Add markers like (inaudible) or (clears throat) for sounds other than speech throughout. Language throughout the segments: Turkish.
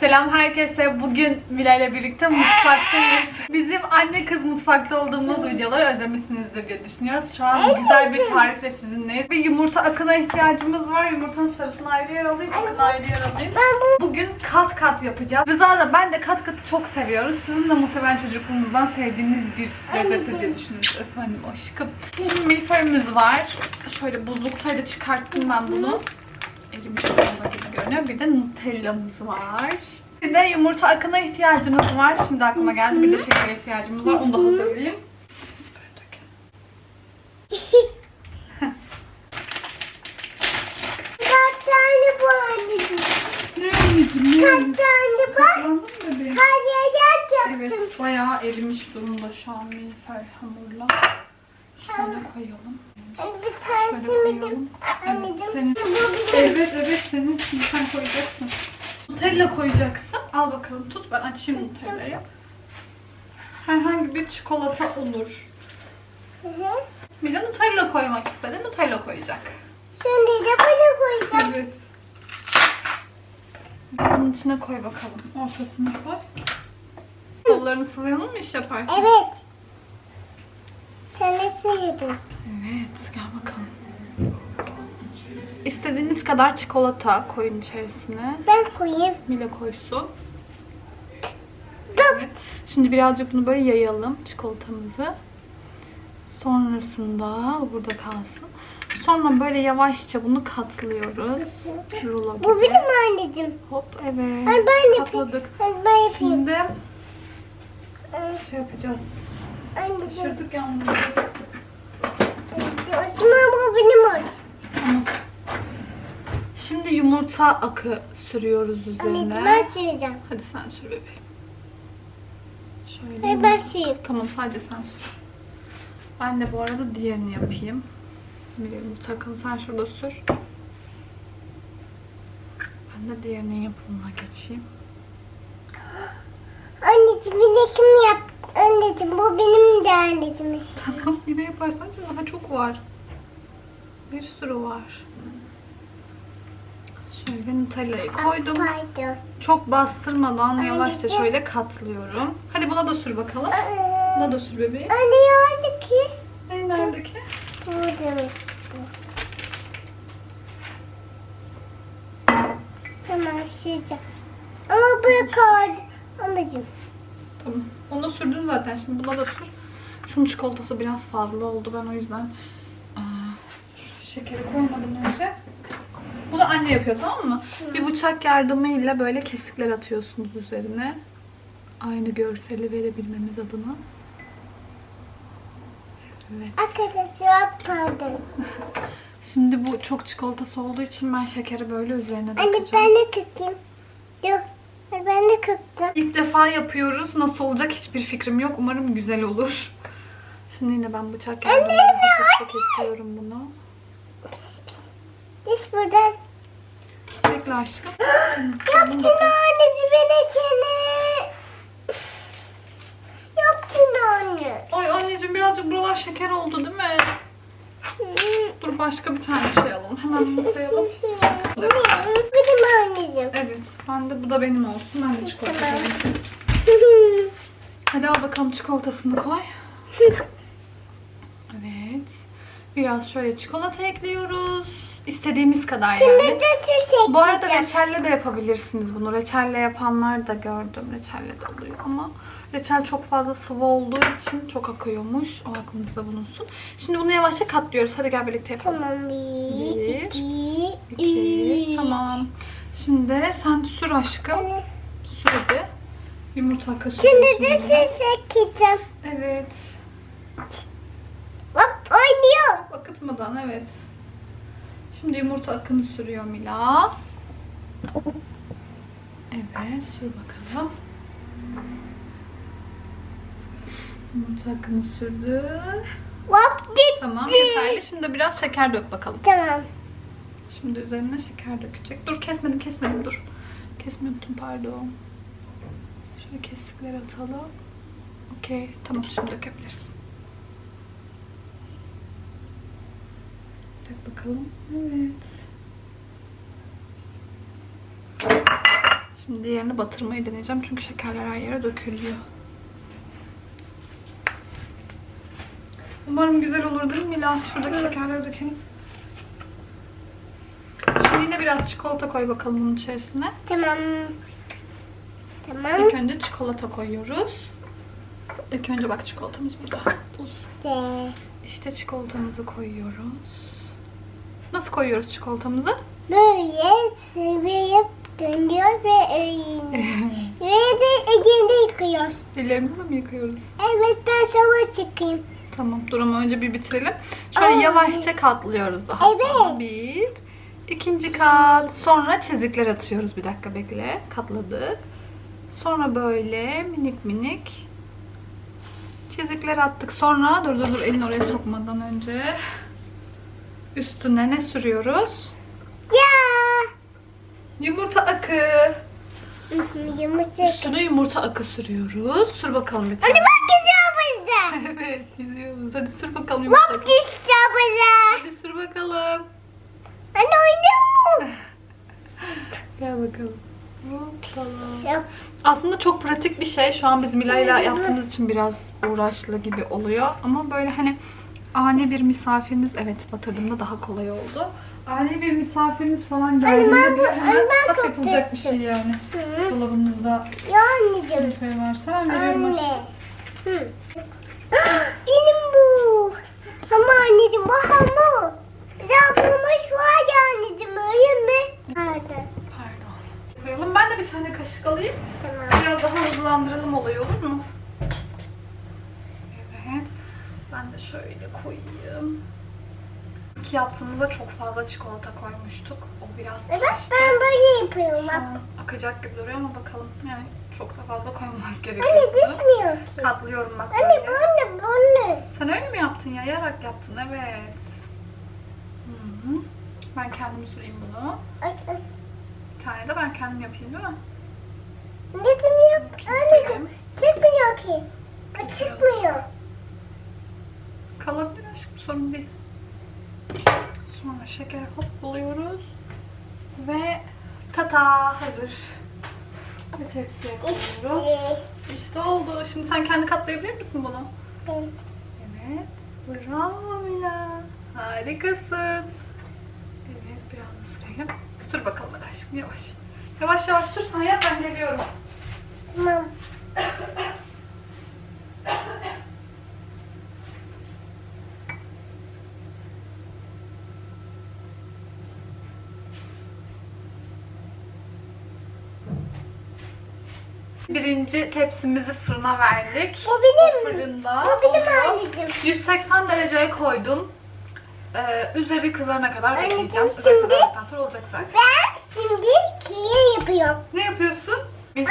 Selam herkese. Bugün Mila ile birlikte mutfaktayız. (laughs) Bizim anne kız mutfakta olduğumuz videoları özlemişsinizdir diye düşünüyoruz. Şu an güzel bir tarifle sizinleyiz. Bir yumurta akına ihtiyacımız var. Yumurtanın sarısını ayrı yer alayım, akını ayrı yer alayım. Bugün kat kat yapacağız. Rıza da ben de kat katı çok seviyoruz. Sizin de muhtemelen çocukluğunuzdan sevdiğiniz bir lezzet diye düşünüyoruz efendim aşkım. Şimdi milföyümüz var. Şöyle buzluktaydı çıkarttım ben bunu erimiş durumda gibi görünüyor. Bir de Nutella'mız var. Bir de yumurta akına ihtiyacımız var. Şimdi aklıma geldi. Bir de şeker ihtiyacımız var. Onu da hazırlayayım. Kaç tane bu anneciğim? Ne anneciğim? Ne Kaç anneciğim? tane bak. Kullandın mı bebeğim? Yaptım. Evet, bayağı erimiş durumda şu an milföy hamurla. Şöyle koyalım. Bir Şöyle tanesi koyalım. benim. Evet, Anneciğim. senin. Evet, evet senin. Şimdi sen koyacaksın. Nutella koyacaksın. Al bakalım tut ben açayım Nutella'yı. Herhangi bir çikolata olur. Hı hı. Bir Nutella koymak istedi. Nutella koyacak. Şimdi de bunu koyacağım. Evet. Bunun içine koy bakalım. Ortasına koy. Kollarını sıvayalım mı iş yaparken? Evet. Tanesi yedim. Evet, gel bakalım. İstediğiniz kadar çikolata koyun içerisine. Ben koyayım. Mila koysun. Evet. Şimdi birazcık bunu böyle yayalım çikolatamızı. Sonrasında bu burada kalsın. Sonra böyle yavaşça bunu katlıyoruz. Rulo gibi. Bu benim anneciğim. Hop evet. Ay, ben Katladık. Hadi ben yapayım. Şimdi Ay, şey yapacağız. Anneciğim. Pişirdik yalnız. Osman bu benim olsun. Tamam. Şimdi yumurta akı sürüyoruz Anneciğim üzerine. ben süreceğim. Hadi sen sür bebeğim. Şöyle. Hayır ben süreyim. Tamam sadece sen sür. Ben de bu arada diğerini yapayım. Bir yumurta akını sen şurada sür. Ben de diğerinin yapımına geçeyim. (gasps) Anneciğim yine kim yaptı? Anneciğim bu benim de anneciğim. Tamam yine yaparsan çünkü daha çok var. Bir sürü var. Şöyle Nutella'yı koydum. Pardon. Çok bastırmadan yavaşça şöyle katlıyorum. Hadi buna da sür bakalım. Aa, Buna da sür bebeğim. Anne yardı ki. Ay nerede ki? Bu demek. Tamam süreceğim. Ama bu kaldı. Anneciğim. Tamam. Onu sürdün zaten. Şimdi buna da sür. Şunun çikolatası biraz fazla oldu. Ben o yüzden aa, şekeri koymadan önce. Bu da anne yapıyor tamam mı? Bir bıçak yardımıyla böyle kesikler atıyorsunuz üzerine. Aynı görseli verebilmemiz adına. Evet. Arkadaşlar (laughs) pardon. Şimdi bu çok çikolatası olduğu için ben şekeri böyle üzerine Anne dökeceğim. ben de kıktım. Yok. Ben de kıktım. İlk defa yapıyoruz. Nasıl olacak hiçbir fikrim yok. Umarım güzel olur. Şimdi yine ben bıçak yardımıyla kesiyorum bunu. Diş buradan. Bekle aşkım. (gasps) Yaptın anneciğim benekini. Yaptın anne. Ay anneciğim birazcık buralar şeker oldu değil mi? Dur başka bir tane şey alalım. Hemen bunu koyalım. Benim anneciğim. Evet. Ben de bu da benim olsun. Ben de çikolata koyayım. Hadi al bakalım çikolatasını koy. Evet. Biraz şöyle çikolata ekliyoruz. İstediğimiz kadar Şimdi yani. de çiçek Bu arada reçelle de yapabilirsiniz bunu. Reçelle yapanlar da gördüm. Reçelle de oluyor ama reçel çok fazla sıvı olduğu için çok akıyormuş. O aklınızda bulunsun. Şimdi bunu yavaşça katlıyoruz. Hadi gel birlikte yapalım. Tamam bir, Bir, iki, İki. üç. Tamam. Şimdi sen sür aşkım. Sür hadi. Yumurta akı Şimdi de yine. çiçek diyeceğim. Evet. Bak oynuyor. Akıtmadan evet. Şimdi yumurta akını sürüyor Mila. Evet sür bakalım. Yumurta akını sürdü. Bak gitti. Tamam yeterli. Şimdi biraz şeker dök bakalım. Tamam. Şimdi üzerine şeker dökecek. Dur kesmedim kesmedim dur. Kesmeyi unuttum pardon. Şöyle kesikler atalım. Okey tamam şimdi dökebilirsin. Dök bakalım. Evet. Şimdi diğerini batırmayı deneyeceğim çünkü şekerler her yere dökülüyor. Umarım güzel olur değil mi Mila? Şuradaki şekerleri dökelim. Yine biraz çikolata koy bakalım bunun içerisine. Tamam. Tamam. İlk önce çikolata koyuyoruz. İlk önce bak çikolatamız burada. İşte. İşte çikolatamızı koyuyoruz. Nasıl koyuyoruz çikolatamızı? Böyle sıvayıp dönüyor ve öğreniyor. (laughs) ve de elini yıkıyoruz. Ellerimizi de mi yıkıyoruz? Evet ben sava çıkayım. Tamam dur ama önce bir bitirelim. Şöyle Ay. yavaşça katlıyoruz daha Evet. sonra. Bir, ikinci kat. Sonra çizikler atıyoruz. Bir dakika bekle. Katladık. Sonra böyle minik minik çizikler attık. Sonra dur dur dur elini oraya sokmadan önce üstüne ne sürüyoruz? Ya. Yumurta akı. Yumurta. Üstüne yumurta akı sürüyoruz. Sür bakalım bir tane. Hadi bak burada. (laughs) evet izliyoruz. Hadi sür bakalım yumurta akı. Bak burada. Hadi sür bakalım. Anne oynuyor mu? (laughs) Gel bakalım. Hoppala. Aslında çok pratik bir şey. Şu an biz Mila'yla yaptığımız için biraz uğraşlı gibi oluyor. Ama böyle hani ani bir misafiriniz evet batırdığımda daha kolay oldu. Ani bir misafiriniz falan geldiğinde ben- bile hemen ben at yapılacak bir şey yani. Dolabımızda Ya anneciğim. şey varsa hemen veriyorum. Anne. (gasps) Benim bu. Ama anneciğim bu hamur. Ya bulmuş var ya anneciğim öyle mi? Nerede? Pardon. Koyalım. Ben de bir tane kaşık alayım. Tamam. Biraz daha hızlandıralım olayı olur mu? Evet. Ben de şöyle koyayım. İlk yaptığımızda çok fazla çikolata koymuştuk. O biraz Evet taştı. ben böyle yapıyorum. Şu Bak. an akacak gibi duruyor ama bakalım. Yani çok da fazla koymamak Anne gerekiyor. düşmüyor ki. Katlıyorum bak Anne bu böyle. anne bu anne. Sen öyle mi yaptın ya? Yarak yaptın evet. Hı -hı. Ben kendim süreyim bunu. Bir tane de ben kendim yapayım değil mi? Anneciğim yap. Anneciğim çıkmıyor ki. Bu çıkmıyor. Kalabilir aşkım sorun değil. Sonra şeker hop buluyoruz. Ve tata hazır. Bir tepsiye koyuyoruz. İşte. İşte oldu. Şimdi sen kendi katlayabilir misin bunu? Evet. Evet. Bravo Mila. Harikasın. Evet biraz sürelim. Sür bakalım hadi aşkım yavaş. Yavaş yavaş sür sen yap ben geliyorum. Tamam. Birinci tepsimizi fırına verdik. Bu benim. Fırında. Bu benim anneciğim. 180 dereceye koydum. Ee, üzeri kızarana kadar bekleyeceğim. Üzeri şimdi- kızardıktan sonra olacak zaten. Ben şimdi kiye yapıyorum. Ne yapıyorsun?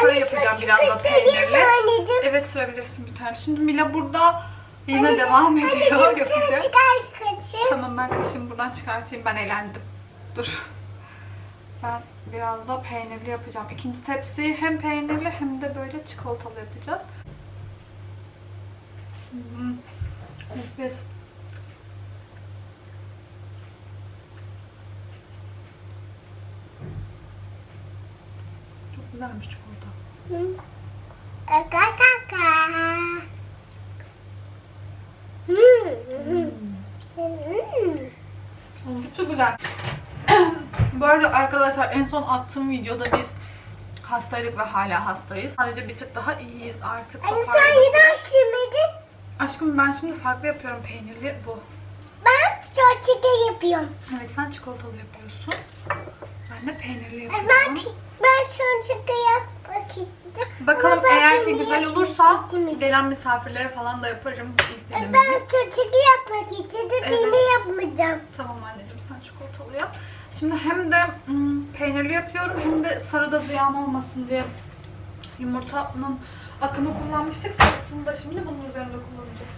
Şöyle yapacağım biraz da peynirli. anneciğim. Evet sürebilirsin bir tane. Şimdi Mila burada yine devam ediyor. Anneciğim Yapacak. sen çıkar kaçın. Tamam ben kaşığımı buradan çıkartayım. Ben eğlendim. Dur. Ben biraz da peynirli yapacağım. İkinci tepsiyi hem peynirli hem de böyle çikolatalı yapacağız. Hmm. Nefis. Güzelmiş çikolata. Hı. Kaka kaka. Hmm. Hmm. Oldukça güzel. (clears throat) Bu arada arkadaşlar en son attığım videoda biz hastaydık ve hala hastayız. Sadece bir tık daha iyiyiz artık. Anne sen yine sürmedin. Aşkım ben şimdi farklı yapıyorum peynirli bu. Ben çok çiğ yapıyorum. Evet sen çikolatalı yapıyorsun. Ben de peynirli Ben yapıyorum. ben yapmak istedim. Bakalım Ama ben eğer ki güzel olursa gelen misafirlere falan da yaparım ilk Ben denememiz. şu çiğ yapmak istedim. Evet. Peynir yapmayacağım. Tamam anneciğim sen çikolatalı yap. Şimdi hem de hmm, peynirli yapıyorum hem de sarıda ziyan olmasın diye yumurtanın akını kullanmıştık. Sarısını da şimdi bunun üzerinde kullanacağım.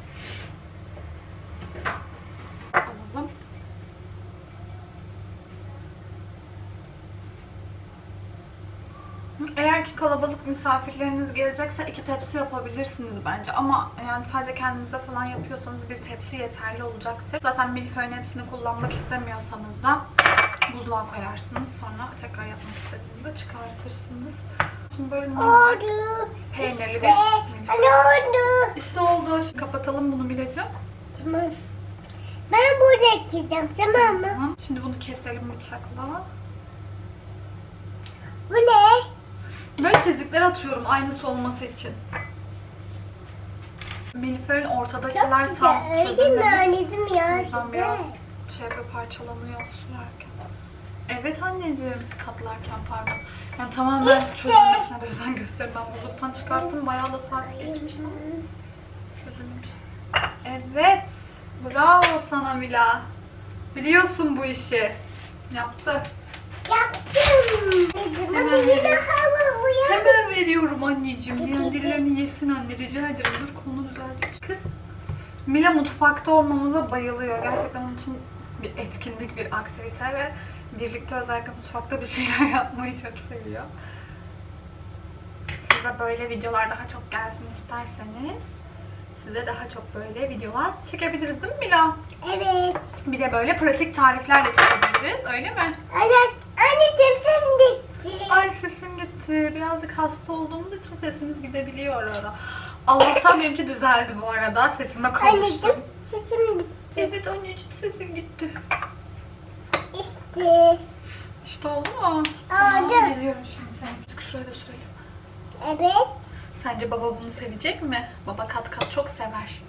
Alalım. Eğer ki kalabalık misafirleriniz gelecekse iki tepsi yapabilirsiniz bence. Ama yani sadece kendinize falan yapıyorsanız bir tepsi yeterli olacaktır. Zaten milföyün hepsini kullanmak istemiyorsanız da buzluğa koyarsınız. Sonra tekrar yapmak istediğinizde çıkartırsınız. Şimdi böyle normal Oldu. peynirli bir oldu. İşte oldu. Şimdi kapatalım bunu Mileciğim. Tamam. Ben burada gideceğim tamam mı? Tamam. Şimdi bunu keselim bıçakla. Bu ne? Böyle çizikler atıyorum aynısı olması için. Milföy'ün ortadakiler Çok tam güzel. Öyle mi çözülmemiş. anneciğim O ya? yüzden biraz şey böyle parçalanıyor sürerken. Evet anneciğim katlarken pardon. Yani tamamen çözülmesine de özen gösterin. Ben buzluktan çıkarttım bayağı da saat geçmiş ama çözülmemiş. Evet. Bravo sana Mila. Biliyorsun bu işi. Yaptı. Yaptım. Hemen veriyorum. Hemen anneciğim. Diğerlerini yesin anne rica ederim. Dur konu düzelteyim. Kız Mila mutfakta olmamıza bayılıyor. Gerçekten onun için bir etkinlik, bir aktivite ve birlikte özellikle mutfakta bir şeyler (laughs) yapmayı çok seviyor. Size böyle videolar daha çok gelsin isterseniz size daha çok böyle videolar çekebiliriz değil mi Mila? Evet. Bir de böyle pratik tarifler de çekebiliriz öyle mi? Anne, anneciğim sen gitti. Ay sesim gitti. Birazcık hasta olduğumuz için sesimiz gidebiliyor ara ara. Allah'tan benimki düzeldi bu arada. Sesime kavuştum. Anneciğim sesim gitti. Evet anneciğim sesin gitti. İşte. İşte oldu mu? Oldu. Tamam, Geliyorum şimdi sen. Şuraya da. Evet. Sence baba bunu sevecek mi? Baba kat kat çok sever.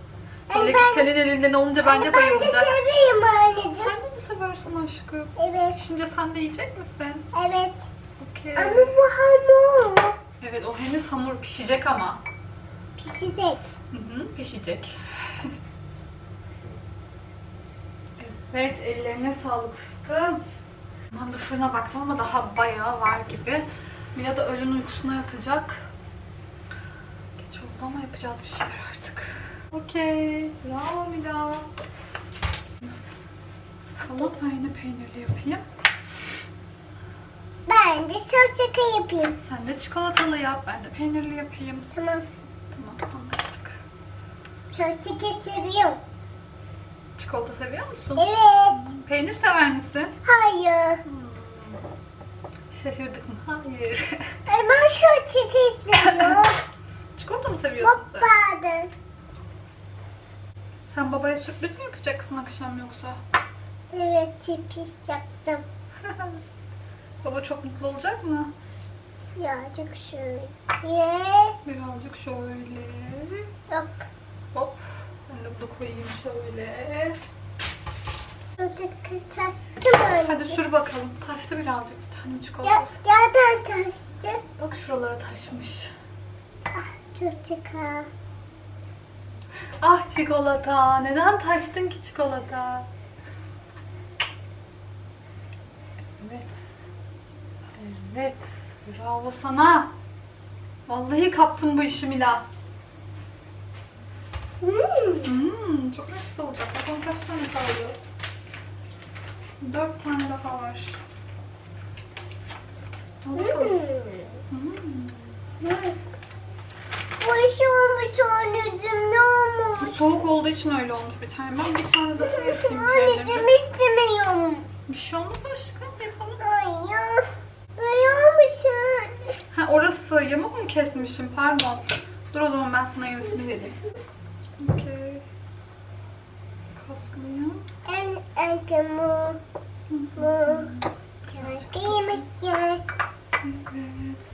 Ki ben- senin elinden olunca bence Anne, ben de bayılacak. seviyorum anneciğim. Sen de mi seversin aşkım? Evet. Şimdi sen de yiyecek misin? Evet. Okey. Ama bu hamur. Evet o henüz hamur pişecek ama. Pişecek. Hı hı, pişecek. evet, ellerine sağlık fıstığım. Ben de fırına baktım ama daha bayağı var gibi. Mila da öğlen uykusuna yatacak. Ama yapacağız bir şeyler artık. Okey. Bravo Mila. Kalan aynı peynirli yapayım. Ben de şarşaka yapayım. Sen de çikolatalı yap. Ben de peynirli yapayım. Tamam. Tamam anlaştık. Şarşaka seviyorum. Çikolata seviyor musun? Evet. Peynir sever misin? Hayır. Hmm. Şaşırdık mı? Hayır. Ay ben şarşaka (laughs) seviyorum. Çikolata mı seviyorsun sen? pardon. Sen babaya sürpriz mi yapacaksın akşam yoksa? Evet sürpriz yaptım. (laughs) Baba çok mutlu olacak mı? Birazcık şöyle. Birazcık şöyle. Yok. Hop. Ben de bunu koyayım şöyle. Birazcık taştım anne. Hadi sür bakalım. Taştı birazcık bir tane Ya, çikolatası. yerden taştı. Bak şuralara taşmış. Ah şarşaka. Ah çikolata. Neden taştın ki çikolata? Evet. Evet. Bravo sana. Vallahi kaptın bu işi Mila. Hmm. Hmm, çok nefis olacak. Bakalım kaç tane kaldı? Dört tane daha var. Bakalım. Hmm. Hmm. Bu iş olmuş anneciğim ne olmuş? Soğuk olduğu için öyle olmuş bir tane. Ben bir tane daha (laughs) yapayım Anneciğim kendime. istemiyorum. Bir şey olmaz aşkım yapalım. Ay ya. Böyle olmuş anne. Ha orası yamuk mu kesmişim pardon. Dur o zaman ben sana yenisini vereyim. Okey. Katlayayım. En mu mu. Çarkı yemek yer. Evet.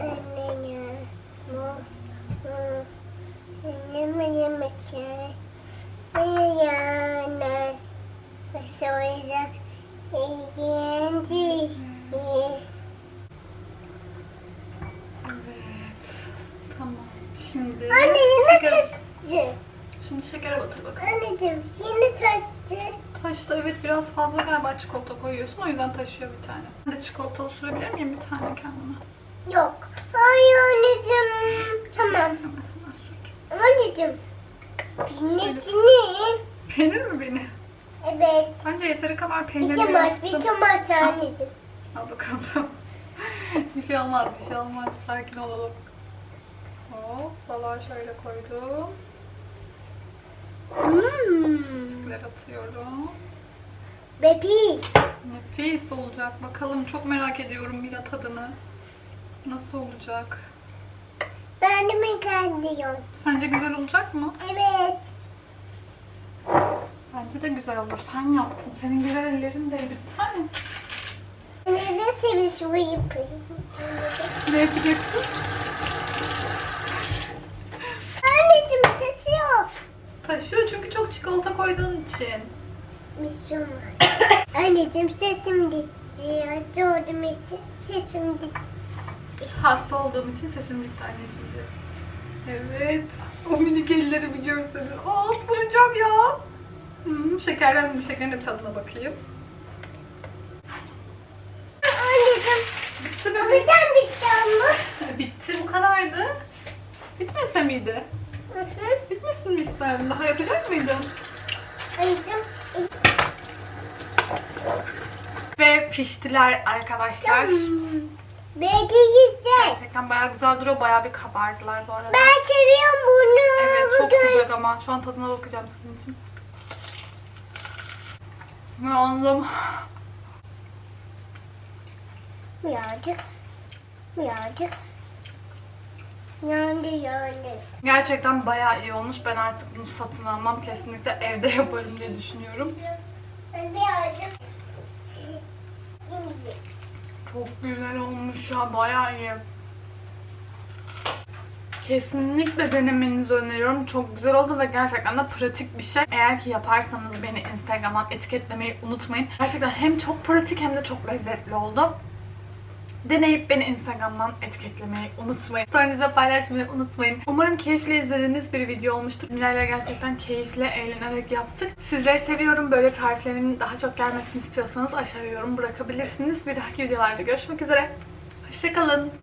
Anne Anne yemek yer. Anne ya anne. Soyacak. Eğlence. Evet. Tamam. Şimdi Anne yine şeker-. Şimdi şekere batır bakalım. Anneciğim yine taştı. Taştı evet biraz fazla galiba çikolata koyuyorsun o yüzden taşıyor bir tane. Ben de çikolatalı sürebilir miyim bir tane kendime? Yok. Hayır anneciğim. Tamam. Anneciğim. Binesini. Peynir mi beni? Evet. Bence yeteri kadar Bir peynirli şey olmaz. Bir şey olmaz anneciğim. Al bakalım tamam. (laughs) bir şey olmaz bir şey olmaz. Sakin olalım. Hop balığa şöyle koydum. Hmm. Sıkılar atıyorum. Bebiş. Nefis olacak. Bakalım çok merak ediyorum Mila tadını. Nasıl olacak? Ben de mekan diyorum. Sence güzel olacak mı? Evet. Bence de güzel olur. Sen yaptın. Senin güzel ellerin değdi bir tane. Ne de seviş bu yapayım. Ne yapacaksın? Anneciğim yok. Taşıyor çünkü çok çikolata koyduğun için. Bir şey olmaz. Anneciğim sesim gitti. Hasta olduğum için sesim gitti. Hasta olduğum için sesim gitti anneciğim diyor. Evet. O minik elleri bir görseniz. Aa ısıracağım ya. Hmm, şekerden şekerin bir tadına bakayım. Anneciğim Bitti mi? birden bitti ama. Bitti bu kadardı. Bitmese miydi? Hı hı. Bitmesin mi isterdin? Daha yapacak mıydın? Anneciğim. Ve piştiler arkadaşlar. Belki güzel. Gerçekten bayağı güzel duruyor. Bayağı bir kabardılar bu arada. Ben seviyorum bunu. Evet çok Bugün- sıcak ama. Şu an tadına bakacağım sizin için. Yandım. Birazcık. Birazcık. Yandı yandı. Gerçekten bayağı iyi olmuş. Ben artık bunu satın almam. Kesinlikle evde yaparım diye düşünüyorum. Birazcık. Çok güzel olmuş ya. Bayağı iyi. Kesinlikle denemenizi öneriyorum. Çok güzel oldu ve gerçekten de pratik bir şey. Eğer ki yaparsanız beni Instagram'dan etiketlemeyi unutmayın. Gerçekten hem çok pratik hem de çok lezzetli oldu. Deneyip beni Instagram'dan etiketlemeyi unutmayın. Story'nize paylaşmayı unutmayın. Umarım keyifli izlediğiniz bir video olmuştur. Milay'la gerçekten keyifle, eğlenerek yaptık. Sizleri seviyorum. Böyle tariflerimin daha çok gelmesini istiyorsanız aşağıya yorum bırakabilirsiniz. Bir dahaki videolarda görüşmek üzere. Hoşçakalın.